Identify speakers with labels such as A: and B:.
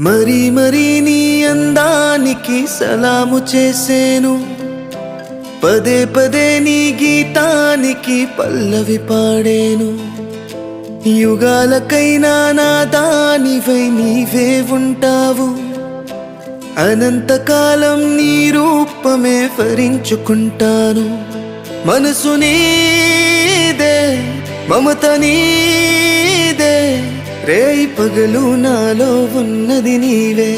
A: మరి మరి నీ అందానికి సలాము చేసేను. పదే పదే నీ గీతానికి పల్లవి పాడేను. యుగాలకైనా నా దానివై నీవే ఉంటావు. అనంతకాలం నీ రూపమే భరించుకుంటాను మనసు నీదే మమత నీ పగలు నాలో ఉన్నది నీవే.